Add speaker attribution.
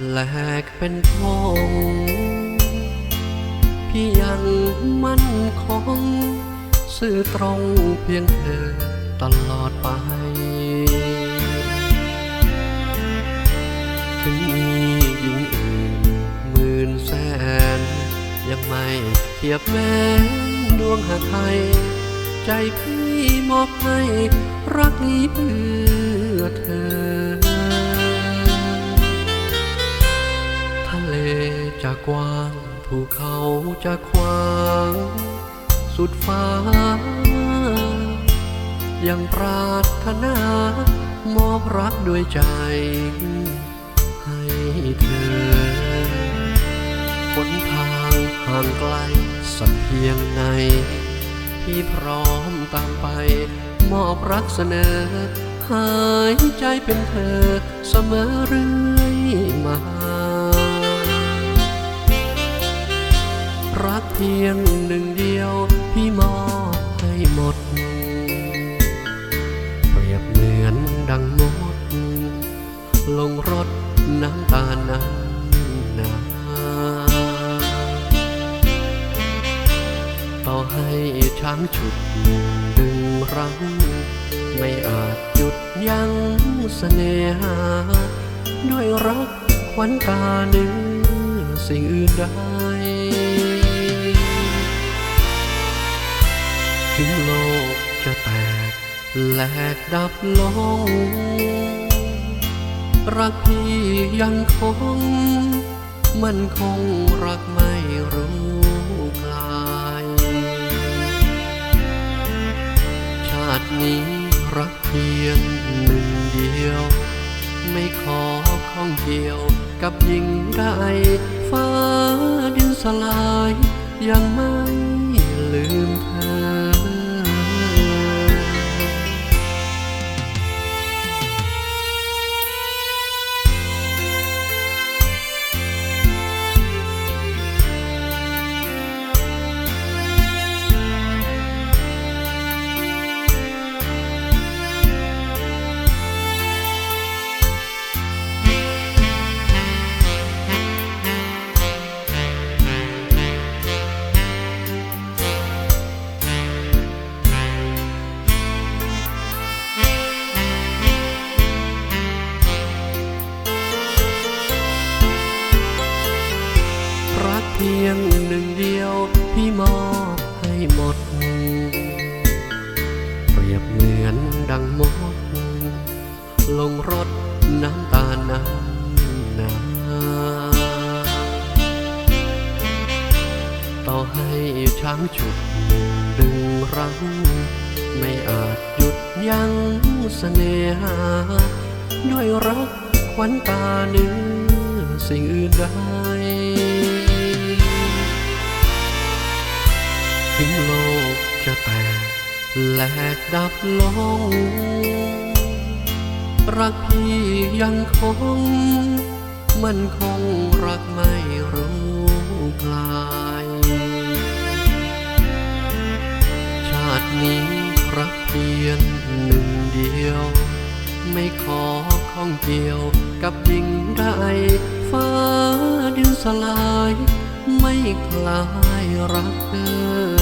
Speaker 1: แหลกเป็นทองพี่ยังมั่นคง ซื่อตรงเพียงเธอตลอดไป ถึงมีหญิงอื่นหมื่นแสน ยังไม่เทียบแม้ดวงหาไทย ใจพี่มอบให้รักนี้เพื่อเธอ กว้างภูเขาจะขวาง สุดฟ้า ยังปรารถนามอบรักด้วยใจ ให้เธอหนทางห่างไกลสักเพียงไหนพี่พร้อมตามไป มอบรักเสนอ หายใจเป็นเธอเสมอเรื่อยมา รักเพียงหนึ่งเดียว พี่มอบให้หมด เปรียบเหมือนดังมด ลงรถน้ำตานั้นนาต่อให้ช้างฉุดดึงรั้ง ไม่อาจหยุดยั้งเสน่หา ด้วยรักควันตาเนื้อสิ่งอื่นใด ถึงโลกจะแตกแหลกดับลง รักพี่ยังคง มันคงรักไม่รู้คลาย ชาตินี้รักเพียงหนึ่งเดียว ไม่ขอข้องเกี่ยวกับหญิงใดฟ้าดินสลายยังไม่ลืมเธอ พียงหนึ่งเดียวพี่มอบให้หมด เปรียบเหมือนดังมด ลงรถน้ำตานั้นนาต่อให้ช้างฉุด ดึงรั้ง ไม่อาจหยุดยั้งเสน่หา ด้วยรักควันตาเนื้อสิ่งอื่นใด ถึงโลกจะแตกแหลกดับลง รักพี่ยังคง มันคงรักไม่รู้คลาย ชาตินี้รักเพียงหนึ่งเดียว ไม่ขอข้องเกี่ยวกับหญิงใดฟ้าดินสลาย ไม่คลายรักเธอ